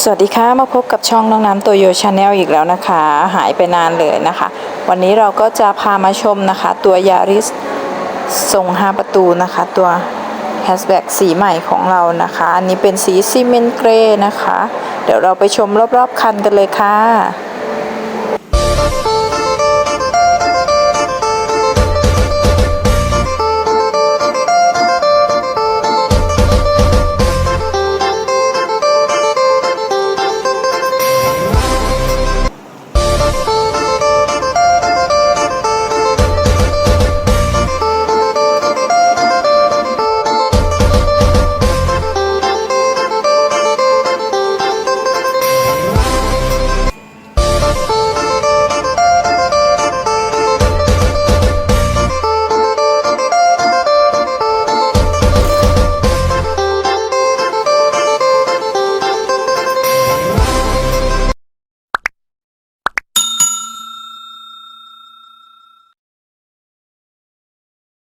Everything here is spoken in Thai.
สวัสดีค่ะมาพบกับช่องน้องน้ำตัวโยชาแนลอีกแล้วนะคะ หายไปนานเลยนะคะ วันนี้เราก็จะพามาชมนะคะ ตัวยาริสทรง5ประตูนะคะ ตัวแฮชแบ็กสีใหม่ของเรานะคะ อันนี้เป็นสีซีเมนต์เกรย์นะคะ เดี๋ยวเราไปชมรอบๆคันกันเลยค่ะ